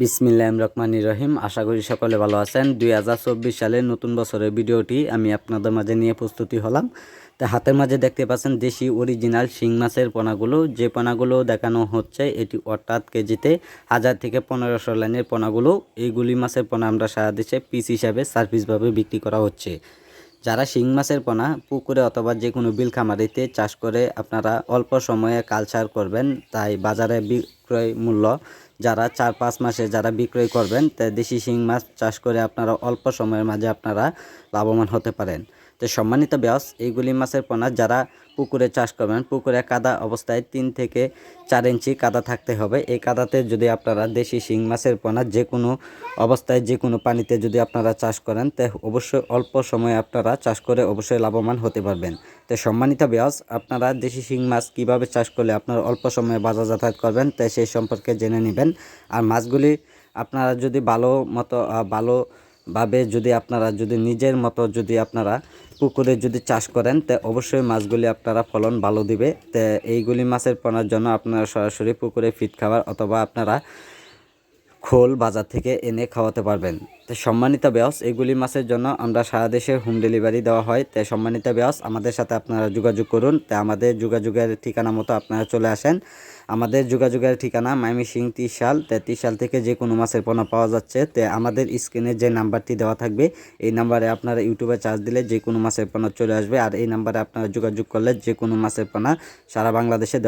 বিসমিল্লাহ রহমান রহিম। আশা করি সকলে ভালো আছেন। দুই হাজার চব্বিশ সালের নতুন বছরের ভিডিওটি আমি আপনাদের মাঝে নিয়ে প্রস্তুতি হলাম। তা হাতের মাঝে দেখতে পাচ্ছেন দেশি অরিজিনাল শিং মাছের পোনাগুলো। যে পোনাগুলো দেখানো হচ্ছে, এটি অর্থাৎ কেজিতে হাজার থেকে পনেরোশো লাইনের পোনাগুলো। এইগুলি মাছের পোনা আমরা সারা দেশে পিস হিসাবে সার্ভিসভাবে বিক্রি করা হচ্ছে। যারা শিং মাছের পোনা পুকুরে অথবা যে কোনো বিল খামারিতে চাষ করে, আপনারা অল্প সময়ে কালচার করবেন। তাই বাজারে বিক্রয় মূল্য যারা চার পাঁচ মাসে যারা বিক্রয় করবেন দেশি শিং মাছ চাষ করে আপনারা অল্প সময়ের মাঝে আপনারা লাভবান হতে পারেন। তো সম্মানিত ব্যাস এইগুলি মাছের পোনা যারা পুকুরে চাষ করবেন পুকুরে কাদা অবস্থায় তিন থেকে চার ইঞ্চি কাদা থাকতে হবে। এই কাদাতে যদি আপনারা দেশি শিং মাছের পোনা যে কোনো অবস্থায় যে কোনো পানিতে যদি আপনারা চাষ করেন তে অবশ্যই অল্প সময়ে আপনারা চাষ করে অবশ্যই লাভবান হতে পারবেন। তো সম্মানিত ব্যাস আপনারা দেশি শিং মাছ কীভাবে চাষ করলে আপনারা অল্প সময়ে বাজার যাতায়াত করবেন তাই সেই সম্পর্কে জেনে নেবেন। আর মাছগুলি আপনারা যদি ভালো মতো আহ, ভালোভাবে যদি আপনারা যদি নিজের মতো যদি আপনারা পুকুরে যদি চাষ করেন, তে অবশ্যই মাছগুলি আপনারা ফলন ভালো দিবে। তে এইগুলি মাছের পোনার জন্য আপনারা সরাসরি পুকুরে ফিট খাবার অথবা আপনারা খোল বাজার থেকে এনে খাওয়াতে পারবেন। তো সম্মানিত ব্যাস এগুলি মাছের জন্য আমরা সারা দেশে হোম ডেলিভারি দেওয়া হয়। তাই সম্মানিত ব্যাস, আমাদের সাথে আপনারা যোগাযোগ করুন। তাই আমাদের যোগাযোগের ঠিকানা মতো আপনারা চলে আসেন। আমাদের যোগাযোগের ঠিকানা মাইমিসিং ত্রিশাল তে ত্রিশাল থেকে যে কোনো মাছের পণ্য পাওয়া যাচ্ছে। তে আমাদের স্ক্রিনে যে নাম্বারটি দেওয়া থাকবে, এই নাম্বারে আপনারা ইউটিউবে চার্জ দিলে যে কোনো মাছের পণ্য চলে আসবে। আর এই নাম্বারে আপনারা যোগাযোগ করলে যে কোনো মাছের পণ্য সারা বাংলাদেশে দেওয়া